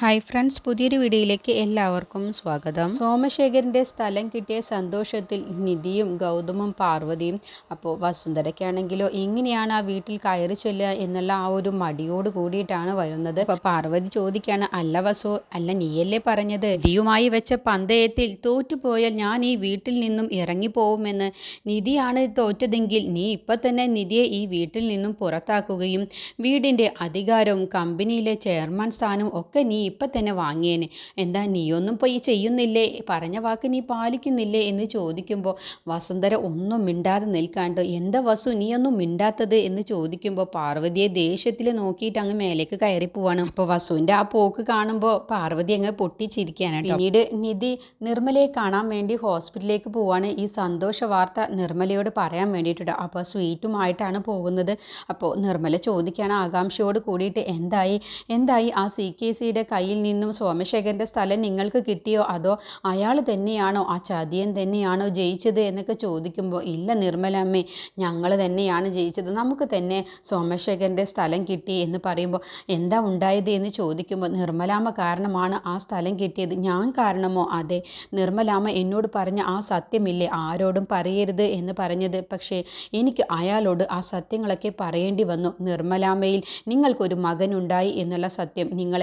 Hi friends പുതിയൊരു വീഡിയോയിലേക്ക് എല്ലാവർക്കും സ്വാഗതം. സോമശേഖരന്റെ സ്ഥലം കിട്ടിയ സന്തോഷത്തിൽ നിധിയും ഗൗതമും പാർവതിയും അപ്പോൾ വസുന്ധരയ്ക്കാണെങ്കിലോ ഇങ്ങനെയാണ് ആ വീട്ടിൽ കയറി ചൊല്ലുക എന്നുള്ള ആ ഒരു മടിയോട് കൂടിയിട്ടാണ് വരുന്നത്. അപ്പോൾ പാർവതി ചോദിക്കുകയാണ് അല്ല വസു അല്ല നീയല്ലേ പറഞ്ഞത്? നിധിയുമായി വെച്ച പന്തയത്തിൽ തോറ്റുപോയാൽ ഞാൻ ഈ വീട്ടിൽ നിന്നും ഇറങ്ങിപ്പോവുമെന്ന്. നിധിയാണ് തോറ്റതെങ്കിൽ നീ ഇപ്പം തന്നെ നിധിയെ ഈ വീട്ടിൽ നിന്നും പുറത്താക്കുകയും വീടിന്റെ അധികാരവും കമ്പനിയിലെ ചെയർമാൻ സ്ഥാനവും ഒക്കെ നീ ഇപ്പം തന്നെ വാങ്ങിയേനെ. എന്താ നീയൊന്നും പോയി ചെയ്യുന്നില്ലേ? പറഞ്ഞ വാക്ക് നീ പാലിക്കുന്നില്ലേ എന്ന് ചോദിക്കുമ്പോൾ വസുന്ധര ഒന്നും മിണ്ടാതെ നിൽക്കാണ്ട് എന്താ വസു നീയൊന്നും മിണ്ടാത്തത്? എന്ന് ചോദിക്കുമ്പോൾ പാർവതിയെ ദേഷ്യത്തിൽ നോക്കിയിട്ട് അങ്ങ് മേലേക്ക് കയറി പോവാണ്. അപ്പോൾ വസുവിന്റെ ആ പോക്ക് കാണുമ്പോൾ പാർവതി അങ്ങ് പൊട്ടിച്ചിരിക്കാനാണ് പിന്നീട് നിധി നിർമ്മലയെ കാണാൻ വേണ്ടി ഹോസ്പിറ്റലിലേക്ക് പോവാണ്. ഈ സന്തോഷ വാർത്ത നിർമ്മലയോട് പറയാൻ വേണ്ടിയിട്ടുണ്ട്. അപ്പോൾ സ്വീറ്റുമായിട്ടാണ് പോകുന്നത്. അപ്പോൾ നിർമ്മല ചോദിക്കുകയാണ് ആകാംക്ഷയോട് കൂടിയിട്ട് എന്തായി? എന്തായി? ആ സി കെ സിയുടെ കയ്യിൽ നിന്നും സോമശേഖരന്റെ സ്ഥലം നിങ്ങൾക്ക് കിട്ടിയോ? അതോ അയാൾ തന്നെയാണോ? ആ ചതിയൻ തന്നെയാണോ ജയിച്ചത് എന്നൊക്കെ ചോദിക്കുമ്പോൾ ഇല്ല നിർമ്മലമ്മേ ഞങ്ങൾ തന്നെയാണ് ജയിച്ചത്. നമുക്ക് തന്നെ സോമശേഖരന്റെ സ്ഥലം കിട്ടി എന്ന് പറയുമ്പോൾ എന്താ ഉണ്ടായത് എന്ന് ചോദിക്കുമ്പോൾ നിർമ്മലാമ്മ കാരണമാണ് ആ സ്ഥലം കിട്ടിയത്. ഞാൻ കാരണമോ? അതെ നിർമ്മലാമ്മ എന്നോട് പറഞ്ഞ ആ സത്യമില്ലേ? ആരോടും പറയരുത് എന്ന് പറഞ്ഞത്. പക്ഷേ എനിക്ക് അയാളോട് ആ സത്യങ്ങളൊക്കെ പറയേണ്ടി വന്നു. നിർമ്മലാമ്മയിൽ നിങ്ങൾക്കൊരു മകനുണ്ടായി എന്നുള്ള സത്യം നിങ്ങൾ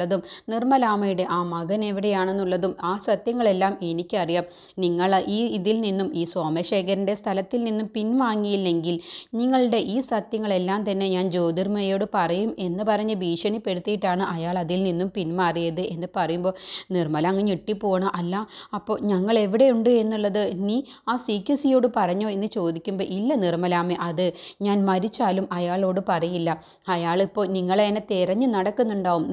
എവിടെയാണെന്നുള്ളതും നിർമ്മലാമ്മയുടെ ആ മകൻ എവിടെയാണെന്നുള്ളതും ആ സത്യങ്ങളെല്ലാം എനിക്കറിയാം. നിങ്ങൾ ഈ ഇതിൽ നിന്നും ഈ സോമശേഖരന്റെ സ്ഥലത്തിൽ നിന്നും പിൻവാങ്ങിയില്ലെങ്കിൽ നിങ്ങളുടെ ഈ സത്യങ്ങളെല്ലാം തന്നെ ഞാൻ ജ്യോതിർമയോട് പറയും എന്ന് പറഞ്ഞ് ഭീഷണിപ്പെടുത്തിയിട്ടാണ് അയാൾ അതിൽ നിന്നും പിന്മാറിയത് എന്ന് പറയുമ്പോൾ നിർമ്മല അങ്ങ് ഞെട്ടിപ്പോണം. അല്ല അപ്പോൾ ഞങ്ങൾ എവിടെയുണ്ട് എന്നുള്ളത് നീ ആ സി കെ സിയോട് പറഞ്ഞോ എന്ന് ചോദിക്കുമ്പോൾ ഇല്ല നിർമ്മലാമ്മ അത് ഞാൻ മരിച്ചാലും അയാളോട് പറയില്ല. അയാളിപ്പോൾ നിങ്ങളെ എന്നെ തിരഞ്ഞു നടക്കുന്നുണ്ടാവും.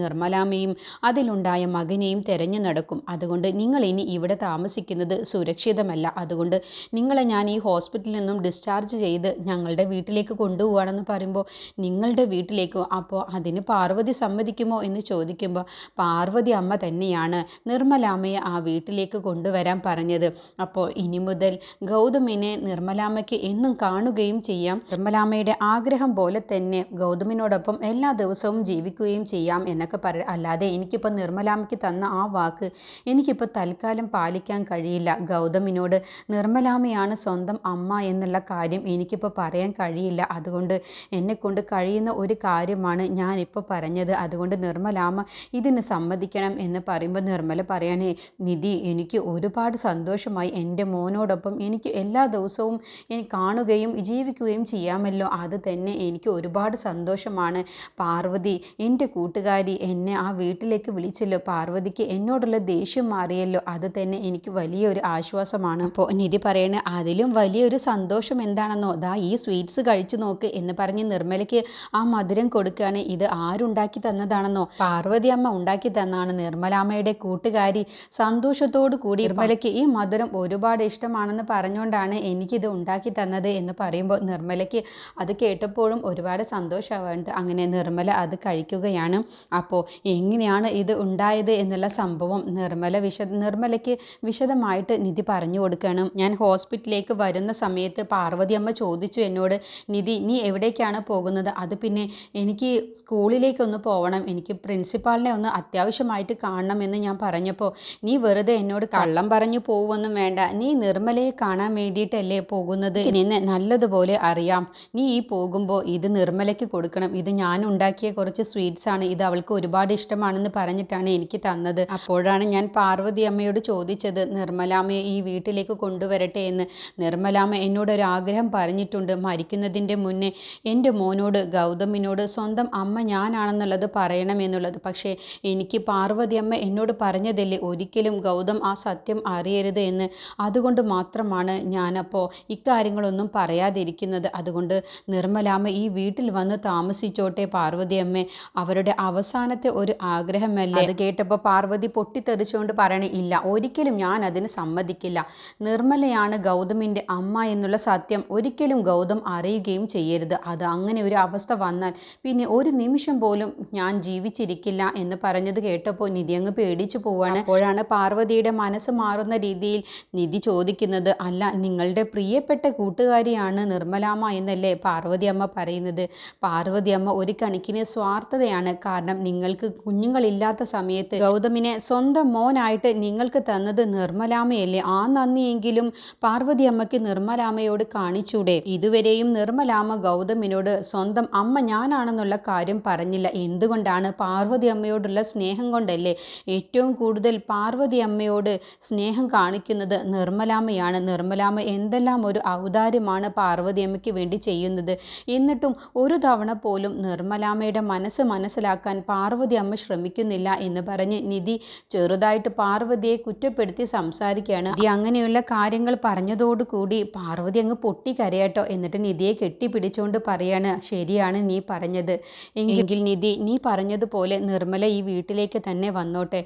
നിർമ്മലാമ്മയും അതിലുണ്ടായ മകനെയും തെരഞ്ഞു നടക്കും. അതുകൊണ്ട് നിങ്ങൾ ഇനി ഇവിടെ താമസിക്കുന്നത് സുരക്ഷിതമല്ല. അതുകൊണ്ട് നിങ്ങളെ ഞാൻ ഈ ഹോസ്പിറ്റലിൽ നിന്നും ഡിസ്ചാർജ് ചെയ്ത് ഞങ്ങളുടെ വീട്ടിലേക്ക് കൊണ്ടുപോവാണെന്ന് പറയുമ്പോൾ നിങ്ങളുടെ വീട്ടിലേക്കോ അപ്പോൾ അതിന് പാർവതി സമ്മതിക്കുമോ എന്ന് ചോദിക്കുമ്പോൾ പാർവതി അമ്മ തന്നെയാണ് നിർമ്മലാമ്മയെ ആ വീട്ടിലേക്ക് കൊണ്ടുവരാൻ പറഞ്ഞത്. അപ്പോൾ ഇനി മുതൽ ഗൗതമിനെ നിർമ്മലാമ്മയ്ക്ക് എന്നും കാണുകയും ചെയ്യാം. നിർമ്മലാമ്മയുടെ ആഗ്രഹം പോലെ തന്നെ ഗൗതമിനോടൊപ്പം എല്ലാ ദിവസവും ജീവിക്കുകയും ചെയ്യാം എന്നൊക്കെ പറ അല്ലാതെ എനിക്കിപ്പോൾ നിർമ്മലാമ്മയ്ക്ക് തന്ന ആ വാക്ക് എനിക്കിപ്പോൾ തൽക്കാലം പാലിക്കാൻ കഴിയില്ല. ഗൗതമിനോട് നിർമ്മലാമ്മയാണ് സ്വന്തം അമ്മ എന്നുള്ള കാര്യം എനിക്കിപ്പോൾ പറയാൻ കഴിയില്ല. അതുകൊണ്ട് എന്നെക്കൊണ്ട് കഴിയുന്ന ഒരു കാര്യമാണ് ഞാനിപ്പോൾ പറഞ്ഞത്. അതുകൊണ്ട് നിർമ്മലാമ്മ ഇതിന് സമ്മതിക്കണം എന്ന് പറയുമ്പോൾ നിർമ്മല പറയണേ നിധി എനിക്ക് ഒരുപാട് സന്തോഷമായി. എന്റെ മോനോടൊപ്പം എനിക്ക് എല്ലാ ദിവസവും എനിക്ക് കാണുകയും ജീവിക്കുകയും ചെയ്യാമല്ലോ. അത് തന്നെ എനിക്ക് ഒരുപാട് സന്തോഷമാണ്. പാർവതി എന്റെ കൂട്ടുകാരി എന്നെ ആ വീട്ടിലേക്ക് വിളിച്ചല്ലോ. പാർവതിക്ക് എന്നോടുള്ള ദേഷ്യം മാറിയല്ലോ. അത് തന്നെ എനിക്ക് വലിയൊരു ആശ്വാസമാണ്. അപ്പോൾ നിധി പറയണേ അതിലും വലിയൊരു സന്തോഷം എന്താണെന്നോ? ദാ ഈ സ്വീറ്റ്സ് കഴിച്ചു നോക്ക് എന്ന് പറഞ്ഞ് നിർമ്മലയ്ക്ക് ആ മധുരം കൊടുക്കുകയാണ്. ഇത് ആരുണ്ടാക്കി തന്നതാണെന്നോ? പാർവതി അമ്മ ഉണ്ടാക്കി തന്നാണ്. നിർമ്മലാമ്മയുടെ കൂട്ടുകാരി സന്തോഷത്തോടു കൂടി നിർമ്മലയ്ക്ക് ഈ മധുരം ഒരുപാട് ഇഷ്ടമാണെന്ന് പറഞ്ഞുകൊണ്ടാണ് എനിക്കിത് ഉണ്ടാക്കി തന്നത് എന്ന് പറയുമ്പോൾ നിർമ്മലയ്ക്ക് അത് കേട്ടപ്പോഴും ഒരുപാട് സന്തോഷമാവുന്നുണ്ട്. അങ്ങനെ നിർമ്മല അത് കഴിക്കുകയാണ്. അപ്പോൾ എങ്ങനെയാണ് ഇത് ഉണ്ടായത് എന്നുള്ള സംഭവം നിർമ്മല വിശ നിർമ്മലയ്ക്ക് വിശദമായിട്ട് നിധി പറഞ്ഞു കൊടുക്കണം. ഞാൻ ഹോസ്പിറ്റലിലേക്ക് വരുന്ന സമയത്ത് പാർവതി അമ്മ ചോദിച്ചു എന്നോട് നിധി നീ എവിടേക്കാണ് പോകുന്നത്? അത് പിന്നെ എനിക്ക് സ്കൂളിലേക്കൊന്ന് പോകണം എനിക്ക് പ്രിൻസിപ്പാളിനെ ഒന്ന് അത്യാവശ്യമായിട്ട് കാണണം എന്ന് ഞാൻ പറഞ്ഞപ്പോൾ നീ വെറുതെ എന്നോട് കള്ളം പറഞ്ഞു പോവൊന്നും വേണ്ട. നീ നിർമ്മലയെ കാണാൻ വേണ്ടിയിട്ടല്ലേ പോകുന്നത്? നിന്നെ നല്ലതുപോലെ അറിയാം. നീ ഈ പോകുമ്പോൾ ഇത് നിർമ്മലയ്ക്ക് കൊടുക്കണം. ഇത് ഞാൻ ഉണ്ടാക്കിയ കുറച്ച് സ്വീറ്റ്സ് ആണ്. ഇത് അവൾക്ക് ഒരുപാട് ഇഷ്ടമാണെന്ന് പറഞ്ഞിട്ടാണ് എനിക്ക് തന്നത്. അപ്പോഴാണ് ഞാൻ പാർവതി അമ്മയോട് ചോദിച്ചത് നിർമ്മലാമ്മയെ ഈ വീട്ടിലേക്ക് കൊണ്ടുവരട്ടെ എന്ന്. നിർമ്മലാമ്മ എന്നോട് ഒരു ആഗ്രഹം പറഞ്ഞിട്ടുണ്ട്. മരിക്കുന്നതിന്റെ മുന്നേ എന്റെ മോനോട് ഗൗതമിനോട് സ്വന്തം അമ്മ ഞാനാണെന്നുള്ളത് പറയണമെന്നുള്ളത് പക്ഷേ എനിക്ക് പാർവതി അമ്മ എന്നോട് പറഞ്ഞതല്ലേ ഒരിക്കലും ഗൗതം ആ സത്യം അറിയരുത് എന്ന്. അതുകൊണ്ട് മാത്രമാണ് ഞാനപ്പോൾ ഇക്കാര്യങ്ങളൊന്നും പറയാതിരിക്കുന്നത്. അതുകൊണ്ട് നിർമ്മലാമ്മ ഈ വീട്ടിൽ വന്ന് താമസിച്ചോട്ടെ പാർവതി അമ്മ. അവരുടെ അവസാനത്തെ ഒരു ആഗ്രഹമല്ലേ? അത്. കേട്ടപ്പോൾ പാർവതി പൊട്ടിത്തെറിച്ചുകൊണ്ട് പറയണേ ഇല്ല ഒരിക്കലും ഞാൻ അതിന് സമ്മതിക്കില്ല. നിർമ്മലയാണ് ഗൗതമിന്റെ അമ്മ എന്നുള്ള സത്യം ഒരിക്കലും ഗൗതം അറിയുകയും ചെയ്യരുത്. അത് അങ്ങനെ ഒരു അവസ്ഥ വന്നാൽ പിന്നെ ഒരു നിമിഷം പോലും ഞാൻ ജീവിച്ചിരിക്കില്ല എന്ന് പറഞ്ഞത് കേട്ടപ്പോൾ നിധി അങ്ങ് പേടിച്ചു പോവാണ്. അപ്പോഴാണ് പാർവതിയുടെ മനസ്സ് മാറുന്ന രീതിയിൽ നിധി ചോദിക്കുന്നത് അല്ല നിങ്ങളുടെ പ്രിയപ്പെട്ട കൂട്ടുകാരിയാണ് നിർമ്മലാമ്മ എന്നല്ലേ പാർവതി അമ്മ പറയുന്നത്? പാർവതി അമ്മ ഒരു കണക്കിന് സ്വാർത്ഥതയാണ്. കാരണം നിങ്ങൾക്ക് കുഞ്ഞുങ്ങളില്ലാത്ത സമയത്ത് ഗൗതമിനെ സ്വന്തം മോനായിട്ട് നിങ്ങൾക്ക് തന്നത് നിർമ്മലാമയല്ലേ ആ നന്ദിയെങ്കിലും പാർവതി അമ്മയ്ക്ക് നിർമ്മലാമയോട് കാണിച്ചൂടെ? ഇതുവരെയും നിർമ്മലാമ ഗൗതമിനോട് സ്വന്തം അമ്മ ഞാനാണെന്നുള്ള കാര്യം പറഞ്ഞില്ല. എന്തുകൊണ്ടാണ് പാർവതി അമ്മയോടുള്ള സ്നേഹം കൊണ്ടല്ലേ ഏറ്റവും കൂടുതൽ പാർവതി അമ്മയോട് സ്നേഹം കാണിക്കുന്നത് നിർമ്മലാമയാണ് നിർമ്മലാമ എന്തെല്ലാം ഒരു ഔദാര്യമാണ് പാർവതി അമ്മയ്ക്ക് വേണ്ടി ചെയ്യുന്നത്? എന്നിട്ടും ഒരു തവണ പോലും നിർമ്മലാമയുടെ മനസ്സ് മനസ്സിലാക്കാൻ പാർവതി അമ്മ ശ്രമിക്കുന്നില്ല എന്ന് പറഞ്ഞ് നിധി ചെറുതായിട്ട് പാർവതിയെ കുറ്റപ്പെടുത്തി സംസാരിക്കുകയാണ്. നിധി അങ്ങനെയുള്ള കാര്യങ്ങൾ പറഞ്ഞതോടുകൂടി പാർവതി അങ്ങ് പൊട്ടിക്കരയട്ടോ എന്നിട്ട് നിധിയെ കെട്ടിപ്പിടിച്ചുകൊണ്ട് പറയാണ് ശരിയാണ് നീ പറഞ്ഞത്. എങ്കിൽ നിധി നീ പറഞ്ഞതുപോലെ നിർമ്മല ഈ വീട്ടിലേക്ക് തന്നെ വന്നോട്ടെ.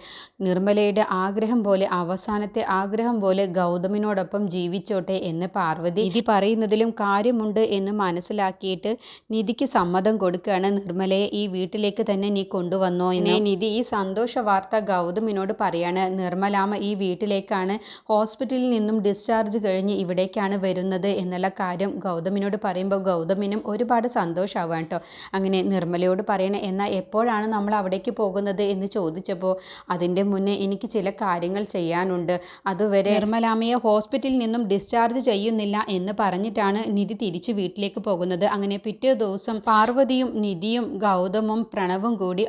നിർമ്മലയുടെ ആഗ്രഹം പോലെ അവസാനത്തെ ആഗ്രഹം പോലെ ഗൗതമിനോടൊപ്പം ജീവിച്ചോട്ടെ എന്ന് പാർവതി നിധി പറയുന്നതിലും കാര്യമുണ്ട് എന്ന് മനസ്സിലാക്കിയിട്ട് നിധിക്ക് സമ്മതം കൊടുക്കുകയാണ്. നിർമ്മലയെ ഈ വീട്ടിലേക്ക് തന്നെ നീ കൊണ്ടുവന്നോ എന്ന് നിധി ഈ സന്തോഷ വാർത്ത ഗൗതമിനോട് പറയാണ് നിർമ്മലാമ ഈ വീട്ടിലേക്കാണ് ഹോസ്പിറ്റലിൽ നിന്നും ഡിസ്ചാർജ് കഴിഞ്ഞ് ഇവിടേക്കാണ് വരുന്നത് എന്നുള്ള കാര്യം ഗൗതമിനോട് പറയുമ്പോൾ ഗൗതമിനും ഒരുപാട് സന്തോഷമാവുക കേട്ടോ. അങ്ങനെ നിർമ്മലയോട് പറയണേ എന്നാൽ എപ്പോഴാണ് നമ്മൾ അവിടേക്ക് പോകുന്നത്? എന്ന് ചോദിച്ചപ്പോൾ അതിന്റെ മുന്നേ എനിക്ക് ചില കാര്യങ്ങൾ ചെയ്യാനുണ്ട്. അതുവരെ നിർമ്മലാമയെ ഹോസ്പിറ്റലിൽ നിന്നും ഡിസ്ചാർജ് ചെയ്യുന്നില്ല എന്ന് പറഞ്ഞിട്ടാണ് നിധി തിരിച്ച് വീട്ടിലേക്ക് പോകുന്നത്. അങ്ങനെ പിറ്റേ ദിവസം പാർവതിയും നിധിയും ഗൗതമും പ്രണവും കൂടി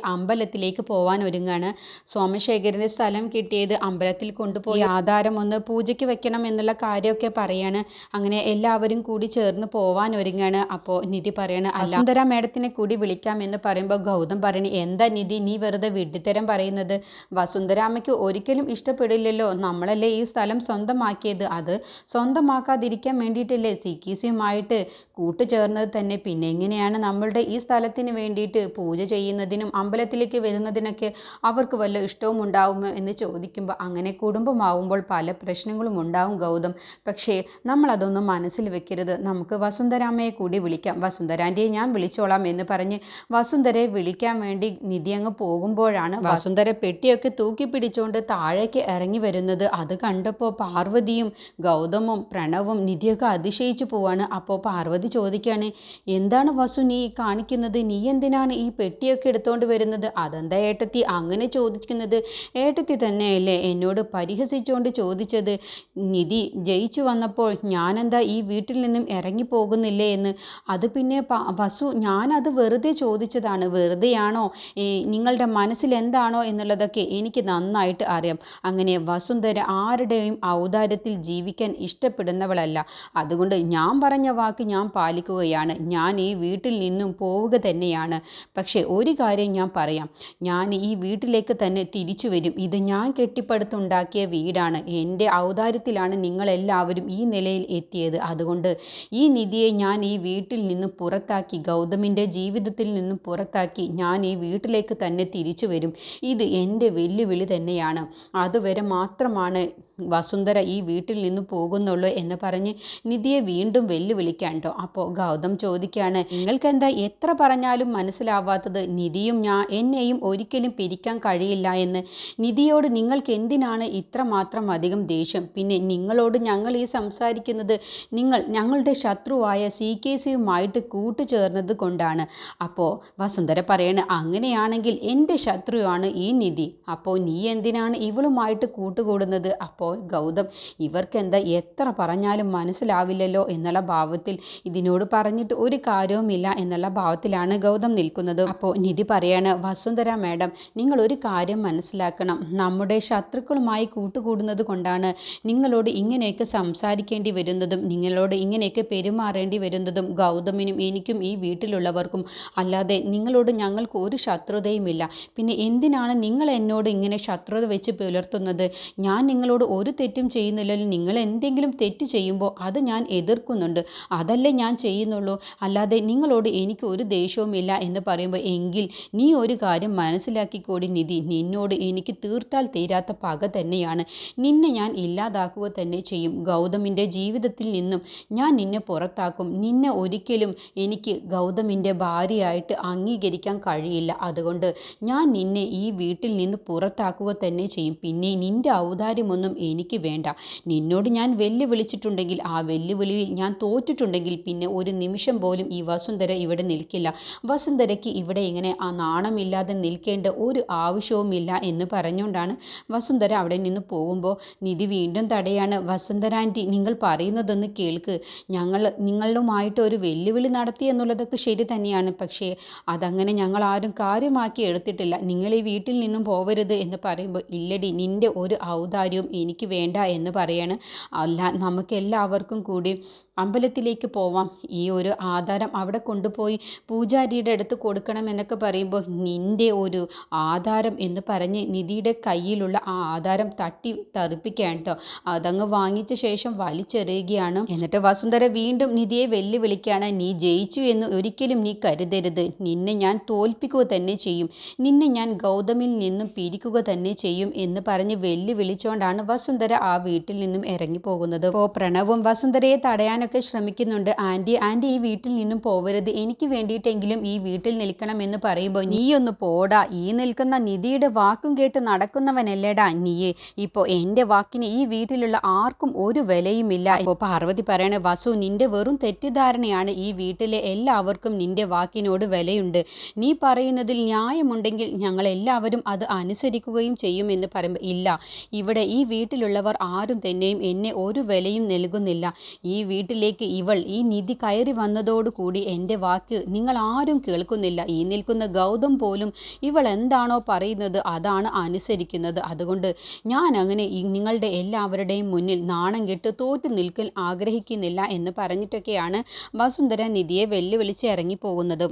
അമ്പലത്തിലേക്ക് പോവാൻ ഒരുങ്ങാണ്. സോമശേഖരന് സ്ഥലം കിട്ടിയത് അമ്പലത്തിൽ കൊണ്ടുപോയി ആധാരം ഒന്ന് പൂജയ്ക്ക് വെക്കണം എന്നുള്ള കാര്യമൊക്കെ പറയാണ്. അങ്ങനെ എല്ലാവരും കൂടി ചേർന്ന് പോവാൻ ഒരുങ്ങാണ്. അപ്പോൾ നിധി പറയാണ് അസുന്ദര മേഡത്തിനെ കൂടി വിളിക്കാം എന്ന് പറയുമ്പോൾ ഗൗതം പറയണ എന്താ നിധി നീ വെറുതെ വിഡ്ഢിത്തരം പറയുന്നത്? വസുന്ധരാമയ്ക്ക് ഒരിക്കലും ഇഷ്ടപ്പെടില്ലല്ലോ. നമ്മളല്ലേ ഈ സ്ഥലം സ്വന്തമാക്കിയത്? അത് സ്വന്തമാക്കാതിരിക്കാൻ വേണ്ടിയിട്ടല്ലേ സി കി സിയുമായിട്ട് കൂട്ടുചേർന്നത് തന്നെ? പിന്നെ എങ്ങനെയാണ് നമ്മളുടെ ഈ സ്ഥലത്തിന് വേണ്ടിയിട്ട് പൂജ ചെയ്യുന്നതിനും അമ്പലത്തിലേക്ക് വരുന്നതിനൊക്കെ അവർക്ക് വല്ല ഇഷ്ടവും ഉണ്ടാവുമോ എന്ന് ചോദിക്കുമ്പോൾ അങ്ങനെ കുടുംബമാവുമ്പോൾ പല പ്രശ്നങ്ങളും ഉണ്ടാവും ഗൗതം. പക്ഷേ നമ്മളതൊന്നും മനസ്സിൽ വെക്കരുത്. നമുക്ക് വസുന്ധരാമയെ കൂടി വിളിക്കാം. വസുന്ധരാന്റെ ഞാൻ വിളിച്ചോളാം എന്ന് പറഞ്ഞ് വസുന്ധരയെ വിളിക്കാൻ വേണ്ടി നിധി അങ്ങ് പോകുമ്പോഴാണ് വസുന്ധര പെട്ടിയൊക്കെ തൂക്കി പിടിച്ചുകൊണ്ട് താഴേക്ക് ഇറങ്ങി വരുന്നത്. അത് കണ്ടപ്പോൾ പാർവതിയും ഗൗതമും പ്രണവും നിധിയൊക്കെ അതിശയിച്ചു പോവാണ്. അപ്പോൾ പാർവതി ചോദിക്കുകയാണ് എന്താണ് വസു നീ കാണിക്കുന്നത്? നീ എന്തിനാണ് ഈ പെട്ടിയൊക്കെ എടുത്തുകൊണ്ട് വരുന്നത്? അതെന്താ ഏട്ടത്തി അങ്ങനെ ചോദിക്കുന്നത്? ഏട്ടത്തി തന്നെയല്ലേ എന്നോട് പരിഹസിച്ചുകൊണ്ട് ചോദിച്ചത്. നിധി ജയിച്ചു വന്നപ്പോൾ ഞാനെന്താ ഈ വീട്ടിൽ നിന്നും ഇറങ്ങി പോകുന്നില്ലേ എന്ന്? അത് പിന്നെ വസു ഞാനത് വെറുതെ ചോദിച്ചതാണ്. വെറുതെയാണോ? നിങ്ങളുടെ മനസ്സിൽ എന്താണോ എന്നുള്ളതൊക്കെ എനിക്ക് നന്നായിട്ട് അറിയാം. അങ്ങനെ വസുന്ധര ആരുടെയും ഔദാര്യത്തിൽ ജീവിക്കാൻ ഇഷ്ടപ്പെടുന്നവളല്ല. അതുകൊണ്ട് ഞാൻ പറഞ്ഞ വാക്ക് ഞാൻ പാലിക്കുകയാണ്. ഞാൻ ഈ വീട്ടിൽ നിന്നും പോവുക തന്നെയാണ്. പക്ഷേ ഒരു കാര്യം ഞാൻ പറയാം. ഞാൻ ഈ വീട്ടിലേക്ക് തന്നെ തിരിച്ചു വരും. ഇത് ഞാൻ കെട്ടിപ്പടുത്തുണ്ടാക്കിയ വീടാണ്. എന്റെ ഔദാര്യത്തിലാണ് നിങ്ങളെല്ലാവരും ഈ നിലയിൽ എത്തിയത്. അതുകൊണ്ട് ഈ നിധിയെ ഞാൻ ഈ വീട്ടിൽ നിന്ന് പുറത്താക്കി ഗൗതമിന്റെ ജീവിതത്തിൽ നിന്നും പുറത്താക്കി ഞാൻ ഈ വീട്ടിലേക്ക് തന്നെ തിരിച്ചു വരും. ഇത് എന്റെ വെല്ലുവിളി തന്നെയാണ്. അതുവരെ മാത്രമാണ് വസുന്ധര ഈ വീട്ടിൽ നിന്ന് പോകുന്നുള്ളൂ എന്ന് പറഞ്ഞ് നിധിയെ വീണ്ടും വെല്ലുവിളിക്കാൻ കേട്ടോ അപ്പോൾ ഗൗതം ചോദിക്കുകയാണ് നിങ്ങൾക്കെന്താ എത്ര പറഞ്ഞാലും മനസ്സിലാവാത്തത്? നിധിയും ഞാൻ എന്നെയും ഒരിക്കലും പിരിക്കാൻ കഴിയില്ല എന്ന്. നിധിയോട് നിങ്ങൾക്ക് എന്തിനാണ് ഇത്ര മാത്രം അധികം ദേഷ്യം? പിന്നെ നിങ്ങളോട് ഞങ്ങൾ ഈ സംസാരിക്കുന്നത് നിങ്ങൾ ഞങ്ങളുടെ ശത്രുവായ സി കെ സിയുമായിട്ട് കൂട്ടുചേർന്നത് കൊണ്ടാണ്. അപ്പോൾ വസുന്ധര പറയണ അങ്ങനെയാണെങ്കിൽ എന്റെ ശത്രുവാണ് ഈ നിധി. അപ്പോൾ നീ എന്തിനാണ് ഇവളുമായിട്ട് കൂട്ടുകൂടുന്നത്? അപ്പോൾ ഗൗതം ഇവർക്ക് എന്താ എത്ര പറഞ്ഞാലും മനസ്സിലാവില്ലല്ലോ എന്നുള്ള ഭാവത്തിൽ ഇതിനോട് പറഞ്ഞിട്ട് ഒരു കാര്യവുമില്ല എന്നുള്ള ഭാവത്തിലാണ് ഗൗതം നിൽക്കുന്നത്. അപ്പോൾ നിധി പറയാണ് വസുന്ധര മാഡം നിങ്ങൾ ഒരു കാര്യം മനസ്സിലാക്കണം. നമ്മുടെ ശത്രുക്കളുമായി കൂട്ടുകൂടുന്നത് കൊണ്ടാണ് നിങ്ങളോട് ഇങ്ങനെയൊക്കെ സംസാരിക്കേണ്ടി വരുന്നതും നിങ്ങളോട് ഇങ്ങനെയൊക്കെ പെരുമാറേണ്ടി വരുന്നതും ഗൗതമിനും എനിക്കും ഈ വീട്ടിലുള്ളവർക്കും. അല്ലാതെ നിങ്ങളോട് ഞങ്ങൾക്ക് ഒരു ശത്രുതയുമില്ല. പിന്നെ എന്തിനാണ് നിങ്ങൾ എന്നോട് ഇങ്ങനെ ശത്രുത വെച്ച് പുലർത്തുന്നത്? ഞാൻ നിങ്ങളോട് ഒരു തെറ്റും ചെയ്യുന്നില്ലല്ലോ നിങ്ങൾ എന്തെങ്കിലും തെറ്റ് ചെയ്യുമ്പോൾ അത് ഞാൻ എതിർക്കുന്നുണ്ട്. അതല്ലേ ഞാൻ ചെയ്യുന്നുള്ളൂ. അല്ലാതെ നിങ്ങളോട് എനിക്ക് ഒരു ദേഷ്യവുമില്ല എന്ന് പറയുമ്പോൾ എങ്കിൽ നീ ഒരു കാര്യം മനസ്സിലാക്കിക്കോടി നിധി നിന്നോട് എനിക്ക് തീർത്താൽ തീരാത്ത പക തന്നെയാണ്. നിന്നെ ഞാൻ ഇല്ലാതാക്കുക തന്നെ ചെയ്യും. ഗൗതമിന്റെ ജീവിതത്തിൽ നിന്നും ഞാൻ നിന്നെ പുറത്താക്കും. നിന്നെ ഒരിക്കലും എനിക്ക് ഗൗതമിന്റെ ഭാര്യയായിട്ട് അംഗീകരിക്കാൻ കഴിയില്ല. അതുകൊണ്ട് ഞാൻ നിന്നെ ഈ വീട്ടിൽ നിന്ന് പുറത്താക്കുക തന്നെ ചെയ്യും. പിന്നെ നിന്റെ ഔദാര്യമൊന്നും എനിക്ക് വേണ്ട. നിന്നോട് ഞാൻ വെല്ലുവിളിച്ചിട്ടുണ്ടെങ്കിൽ ആ വെല്ലുവിളിയിൽ ഞാൻ തോറ്റിട്ടുണ്ടെങ്കിൽ പിന്നെ ഒരു നിമിഷം പോലും ഈ വസുന്ധര ഇവിടെ നിൽക്കില്ല. വസുന്ധരയ്ക്ക് ഇവിടെ ഇങ്ങനെ ആ നാണമില്ലാതെ നിൽക്കേണ്ട ഒരു ആവശ്യവുമില്ല എന്ന് പറഞ്ഞുകൊണ്ടാണ് വസുന്ധര അവിടെ നിന്ന് പോകുമ്പോൾ നിധി വീണ്ടും തടയാണ്. വസുന്ധര ആന്റി നിങ്ങൾ പറയുന്നതൊന്ന് കേൾക്ക്. ഞങ്ങൾ നിങ്ങളുമായിട്ട് ഒരു വെല്ലുവിളി നടത്തി എന്നുള്ളതൊക്കെ ശരി തന്നെയാണ്. പക്ഷേ അതങ്ങനെ ഞങ്ങൾ ആരും കാര്യമാക്കി എടുത്തിട്ടില്ല. നിങ്ങൾ ഈ വീട്ടിൽ നിന്നും പോവരുത് എന്ന് പറയുമ്പോൾ ഇല്ലടി നിന്റെ ഒരു ഔദാര്യവും എനിക്ക് വേണ്ട എന്ന് പറയാണ്. അല്ല നമുക്കെല്ലാവർക്കും കൂടി അമ്പലത്തിലേക്ക് പോവാം. ഈ ഒരു ആധാരം അവിടെ കൊണ്ടുപോയി പൂജാരിയുടെ അടുത്ത് കൊടുക്കണം എന്നൊക്കെ പറയുമ്പോൾ നിന്റെ ഒരു ആധാരം എന്ന് പറഞ്ഞ് നിധിയുടെ കയ്യിലുള്ള ആ ആധാരം തട്ടി തെറിപ്പിക്കാൻ കേട്ടോ അതങ്ങ് വാങ്ങിച്ച ശേഷം വലിച്ചെറിയുകയാണ്. എന്നിട്ട് വസുന്ധര വീണ്ടും നിധിയെ വെല്ലുവിളിക്കുകയാണ്. നീ ജയിച്ചു എന്ന് ഒരിക്കലും നീ കരുതരുത്. നിന്നെ ഞാൻ തോൽപ്പിക്കുക തന്നെ ചെയ്യും. നിന്നെ ഞാൻ ഗൗതമിൽ നിന്നും പിരിക്കുക തന്നെ ചെയ്യും എന്ന് പറഞ്ഞ് വെല്ലുവിളിച്ചുകൊണ്ടാണ് വസുന്ധര ആ വീട്ടിൽ നിന്നും ഇറങ്ങിപ്പോകുന്നത്. അപ്പോൾ പ്രണവും വസുന്ധരയെ തടയാനൊക്കെ ശ്രമിക്കുന്നുണ്ട്. ആന്റി ആന്റി ഈ വീട്ടിൽ നിന്നും പോവരുത്. എനിക്ക് വേണ്ടിയിട്ടെങ്കിലും ഈ വീട്ടിൽ നിൽക്കണം എന്ന് പറയുമ്പോൾ നീ ഒന്ന് പോടാ. ഈ നിൽക്കുന്ന നിധിയുടെ വാക്കും കേട്ട് നടക്കുന്നവനല്ലേടാ നീയെ. ഇപ്പോ എന്റെ വാക്കിന് ഈ വീട്ടിലുള്ള ആർക്കും ഒരു വിലയുമില്ല. ഇപ്പോ പാർവതി പറയണ വസു നിന്റെ വെറും തെറ്റിദ്ധാരണയാണ്. ഈ വീട്ടിലെ എല്ലാവർക്കും നിന്റെ വാക്കിനോട് വിലയുണ്ട്. നീ പറയുന്നതിൽ ന്യായമുണ്ടെങ്കിൽ ഞങ്ങൾ എല്ലാവരും അത് അനുസരിക്കുകയും ചെയ്യുമെന്ന് പറയുമ്പോൾ ഇല്ല. ഇവിടെ ഈ വീട്ടിലുള്ളവർ ആരും തന്നെയും എന്നെ ഒരു വിലയും നൽകുന്നില്ല. ഈ വീട്ടിലേക്ക് ഇവൾ ഈ നിധി കയറി വന്നതോടുകൂടി എന്റെ വാക്ക് നിങ്ങൾ ആരും കേൾക്കുന്നില്ല. ഈ നിൽക്കുന്ന ഗൗതം പോലും ഇവൾ എന്താണോ പറയുന്നത് അതാണ് അനുസരിക്കുന്നത്. അതുകൊണ്ട് ഞാൻ അങ്ങനെ നിങ്ങളുടെ എല്ലാവരുടെയും മുന്നിൽ നാണം കെട്ട് തോറ്റു നിൽക്കൽ ആഗ്രഹിക്കുന്നില്ല എന്ന് പറഞ്ഞിട്ടൊക്കെയാണ് വസുന്ധര നിധിയെ വെല്ലുവിളിച്ച് ഇറങ്ങിപ്പോകുന്നത്.